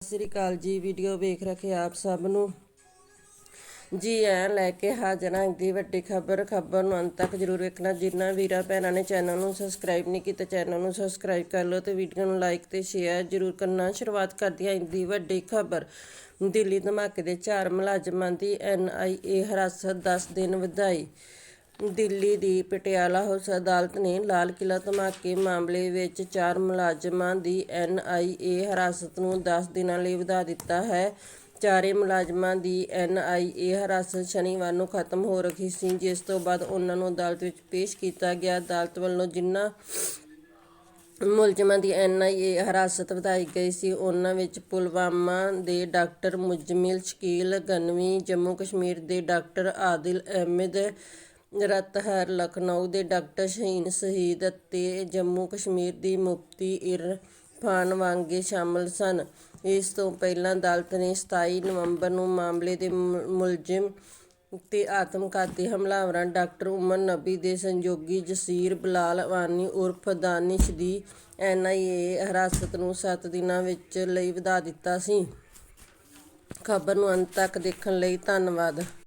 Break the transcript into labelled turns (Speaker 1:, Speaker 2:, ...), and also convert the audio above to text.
Speaker 1: ਸਤਿ ਸ੍ਰੀ ਅਕਾਲ ਜੀ ਵੀਡੀਓ ਵੇਖ ਰੱਖੇ ਆਪ ਸਭ ਨੂੰ। ਜੀ ਐ ਲੈ ਕੇ ਹਾਜ਼ਰ ਹਾਂ ਦੀ ਵੱਡੀ ਖਬਰ ਖਬਰ ਨੂੰ ਅੰਤ ਤੱਕ ਜਰੂਰ ਵੇਖਣਾ। ਜਿਨ੍ਹਾਂ ਵੀਰਾਂ ਭੈਣਾਂ ਨੇ ਚੈਨਲ ਨੂੰ ਸਬਸਕ੍ਰਾਈਬ ਨਹੀਂ ਕੀਤਾ ਚੈਨਲ ਨੂੰ ਸਬਸਕ੍ਰਾਈਬ ਕਰ ਲਓ ਤੇ ਵੀਡੀਓ ਨੂੰ ਲਾਈਕ ਤੇ ਸ਼ੇਅਰ ਜਰੂਰ ਕਰਨਾ। ਸ਼ੁਰੂਆਤ ਕਰਦੀ ਹਾਂ ਦੀ ਵੱਡੀ ਖਬਰ। ਦਿੱਲੀ ਧਮਾਕੇ ਦੇ ਚਾਰ ਮੁਲਾਜ਼ਮਾਂ ਦੀ ਐਨਆਈਏ ਹਿਰਾਸਤ 10 ਦਿਨ ਵਧਾਈ। ਦਿੱਲੀ ਦੀ ਪਟਿਆਲਾ ਹਾਊਸ ਅਦਾਲਤ ਨੇ ਲਾਲ ਕਿਲਾ ਧਮਾਕੇ ਮਾਮਲੇ ਵਿੱਚ ਚਾਰ ਮੁਲਾਜ਼ਮਾਂ ਦੀ ਐਨਆਈਏ ਹਿਰਾਸਤ ਨੂੰ 10 ਦਿਨਾਂ ਲਈ ਵਧਾ ਦਿੱਤਾ ਹੈ। ਚਾਰੇ ਮੁਲਾਜ਼ਮਾਂ ਦੀ ਐਨਆਈਏ ਹਿਰਾਸਤ ਸ਼ਨੀਵਾਰ ਨੂੰ ਖਤਮ ਹੋ ਰਹੀ ਸੀ, ਜਿਸ ਤੋਂ ਬਾਅਦ ਉਹਨਾਂ ਨੂੰ ਅਦਾਲਤ ਵਿੱਚ ਪੇਸ਼ ਕੀਤਾ ਗਿਆ। ਅਦਾਲਤ ਵੱਲੋਂ ਜਿਨ੍ਹਾਂ ਮੁਲਜ਼ਮਾਂ ਦੀ ਐਨਆਈਏ ਹਿਰਾਸਤ ਵਧਾਈ ਗਈ ਸੀ, ਉਹਨਾਂ ਵਿੱਚ ਪੁਲਵਾਮਾ ਦੇ ਡਾਕਟਰ ਮੁਜਮਿਲ, ਸ਼ਕੀਲ ਗਨਵੀ ਜੰਮੂ ਕਸ਼ਮੀਰ ਦੇ ਡਾਕਟਰ ਆਦਿਲ ਅਹਿਮਦ ਰਤਹਰ ਲਖਨਊ ਦੇ ਡਾਕਟਰ ਸ਼ਹੀਨ ਸ਼ਹੀਦ ਅਤੇ ਜੰਮੂ ਕਸ਼ਮੀਰ ਦੀ ਮੁਫਤੀ ਇਰਫਾਨ ਵਾਂਗੇ ਸ਼ਾਮਲ ਸਨ। ਇਸ ਤੋਂ ਪਹਿਲਾਂ ਅਦਾਲਤ ਨੇ 27 ਨਵੰਬਰ ਨੂੰ ਮਾਮਲੇ ਦੇ ਮੁਲਜ਼ਮ ਤੇ ਆਤਮਘਾਤੀ ਹਮਲਾਵਰਾਂ ਡਾਕਟਰ ਉਮਰ ਨਬੀ ਦੇ ਸੰਯੋਗੀ ਜਸੀਰ ਬਲਾਲ ਅਵਾਨੀ ਉਰਫ ਦਾਨਿਸ਼ ਦੀ ਐਨਆਈਏ ਹਿਰਾਸਤ ਨੂੰ 7 ਦਿਨਾਂ ਵਿੱਚ ਲਈ ਵਧਾ ਦਿੱਤਾ ਸੀ। ਖਬਰ ਨੂੰ ਅੰਤ ਤੱਕ ਦੇਖਣ ਲਈ ਧੰਨਵਾਦ।